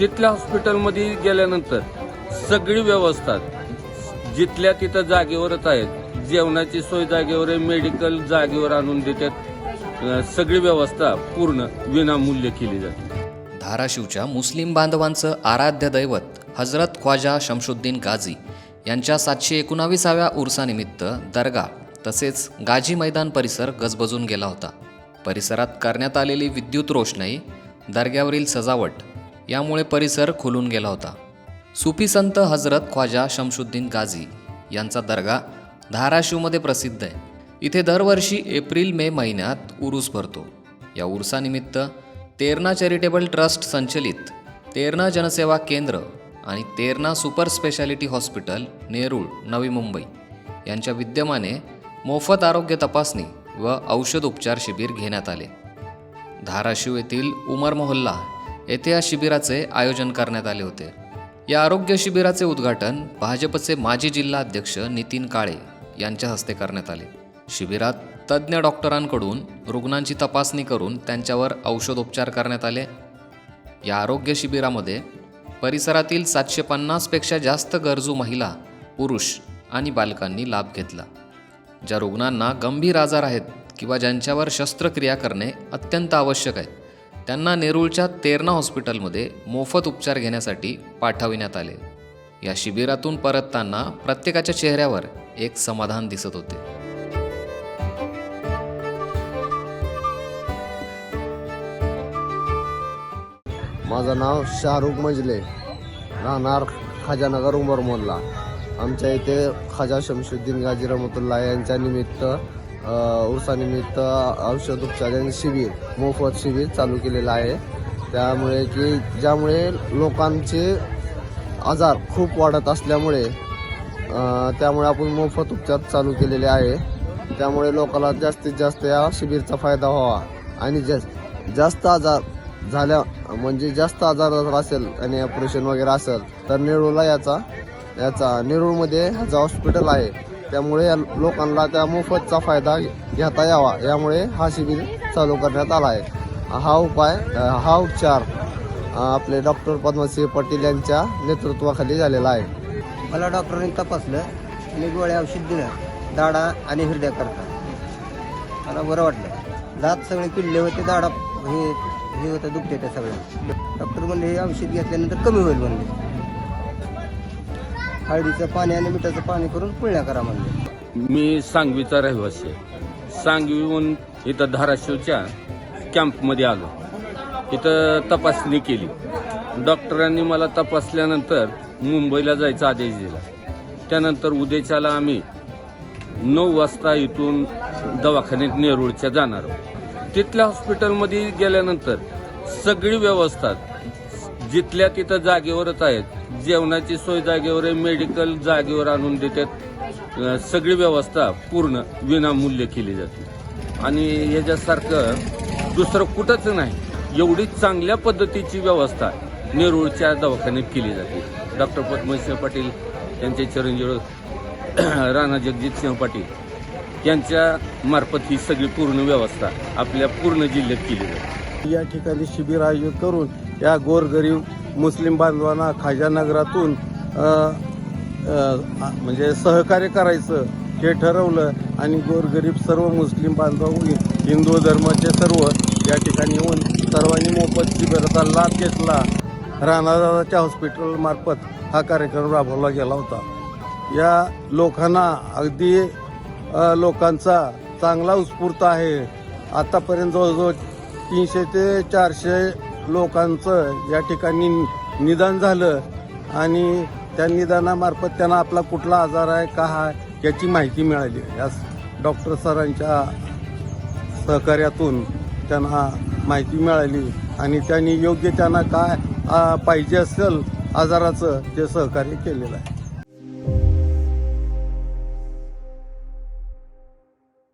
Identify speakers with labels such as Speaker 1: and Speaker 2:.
Speaker 1: तिथल्या हॉस्पिटलमध्ये गेल्यानंतर सगळी व्यवस्था जिथल्या तिथं जागेवरच आहेत जेवणाची सोय जागेवर आहे मेडिकल जागेवर आणून देतात. सगळी व्यवस्था पूर्ण विनामूल्य केली जाते.
Speaker 2: धाराशिवच्या मुस्लिम बांधवांचं आराध्य दैवत हजरत ख्वाजा शमशुद्दीन गाझी यांच्या सातशे एकोणावीसाव्या उर्सानिमित्त दर्गा तसेच गाजी मैदान परिसर गजबजून गेला होता. परिसरात करण्यात आलेली विद्युत रोषणाई दर्ग्यावरील सजावट यामुळे परिसर खुलून गेला होता. सुफी संत हजरत ख्वाजा शमशुद्दीन गाझी यांचा दर्गा धाराशिवमध्ये प्रसिद्ध आहे. इथे दरवर्षी एप्रिल मे महिन्यात उरूस भरतो. या उरसानिमित्त तेरणा चॅरिटेबल ट्रस्ट संचलित तेरणा जनसेवा केंद्र आणि Terna super speciality hospital Nerul Navi Mumbai यांच्या विद्यमाने मोफत आरोग्य तपासणी व औषध उपचार शिबिर घेण्यात आले. धाराशिव येथील उमर मोहल्ला येथे या शिबिराचे आयोजन करण्यात आले होते. या आरोग्य शिबिराचे उद्घाटन भाजपचे माजी जिल्हा अध्यक्ष नितीन काळे यांच्या हस्ते करण्यात आले. शिबिरात तज्ज्ञ डॉक्टरांकडून रुग्णांची तपासणी करून त्यांच्यावर औषधोपचार करण्यात आले. या आरोग्य शिबिरामध्ये परिसरातील सातशे पन्नासपेक्षा जास्त गरजू महिला पुरुष आणि बालकांनी लाभ घेतला. ज्या रुग्णांना गंभीर आजार आहेत किंवा ज्यांच्यावर शस्त्रक्रिया करणे अत्यंत आवश्यक आहे त्यांना नेरूळच्या तेरणा हॉस्पिटलमध्ये मोफत उपचार घेण्यासाठी पाठविण्यात आले. या शिबिरातून परतताना प्रत्येकाच्या चेहऱ्यावर एक समाधान दिसत होते.
Speaker 3: माझं नाव शाहरुख मजले. राहणार खाजानगर उमर मोल्ला आमच्या इथे खाजा शमशुद्दीन गाजी रमतुल्ला यांच्या निमित्त उर्सानिमित्त औषध उपचार आणि शिबिर मोफत शिबिर चालू केलेलं आहे. त्यामुळे की ज्यामुळे लोकांचे आजार खूप वाढत असल्यामुळे त्यामुळे आपण मोफत उपचार चालू केलेले आहे. त्यामुळे लोकांना जास्तीत जास्त या शिबिरचा फायदा व्हावा. आणि जास् जास्त आजार झाल्या म्हणजे जास्त आजार जर असेल आणि ऑपरेशन वगैरे असेल तर नेरूळला याचा याचा नेरूळमध्ये ह्याचं हॉस्पिटल आहे त्यामुळे या लोकांना त्या मोफतचा फायदा घेता यावा. यामुळे हा शिबिर चालू करण्यात आला आहे. हा उपाय हा उपचार आपले डॉक्टर पद्मसिंह पाटील यांच्या नेतृत्वाखाली झालेला आहे.
Speaker 4: मला डॉक्टरांनी तपासलं आणि गोळ्या औषध दिलं दाडा आणि हिरड्याकरता मला बरं वाटलं. दात सगळे किडले होते दाडा हे हे होतं दुखते त्या सगळं डॉक्टर म्हणले हे औषध घेतल्यानंतर कमी होईल म्हणले. हळदीचं पाणी आणि मिठाचं पाणी करून पुळण्या करा म्हणले.
Speaker 1: मी सांगवीचा रहिवासी आहे. सांगवीहून इथं धाराशिवच्या कॅम्पमध्ये आलो. इथं तपासणी केली. डॉक्टरांनी मला तपासल्यानंतर मुंबईला जायचा आदेश दिला. त्यानंतर उद्याच्याला आम्ही नऊ वाजता इथून दवाखान्यात नेरूळच्या जाणार आहोत. तिथल्या हॉस्पिटलमध्ये गेल्यानंतर सगळी व्यवस्था जिथल्या तिथं जागेवरच आहेत. जेवणाची सोय जागेवर आहे मेडिकल जागेवर आणून देतात. सगळी व्यवस्था पूर्ण विनामूल्य केली जाते. आणि ह्याच्यासारखं दुसरं कुठंच नाही. एवढी चांगल्या पद्धतीची व्यवस्था नेरूळच्या दवाखान्यात केली जाते. डॉक्टर पद्मसिंह पाटील यांचे चिरंजीव राणा जगजितसिंह पाटील यांच्या मार्फत ही सगळी पूर्ण व्यवस्था आपल्या पूर्ण जिल्ह्यात केली जाते.
Speaker 5: या ठिकाणी शिबिर आयोजित करून या गोरगरीब मुस्लिम बांधवांना खाजानगरातून नगरातून म्हणजे सहकार्य करायचं हे ठरवलं आणि गोरगरीब सर्व मुस्लिम बांधव हिंदू धर्माचे सर्व या ठिकाणी येऊन सर्वांनी मोफत शिबिराचा लाभ घेतला. राणादादाच्या हॉस्पिटलमार्फत हा कार्यक्रम राबवला गेला होता. या लोकांना अगदी लोकांचा चांगला उत्स्फूर्त आहे. आतापर्यंत जवळजवळ तीनशे ते चारशे लोकांचं या ठिकाणी निदान झालं आणि त्या निदानामार्फत त्यांना आपला कुठला आजार आहे का आहे याची माहिती मिळाली. या डॉक्टर सरांच्या सहकार्यातून त्यांना माहिती मिळाली आणि त्यांनी योग्य त्यांना काय पाहिजे असेल आजाराचं ते सहकार्य केलेलं आहे.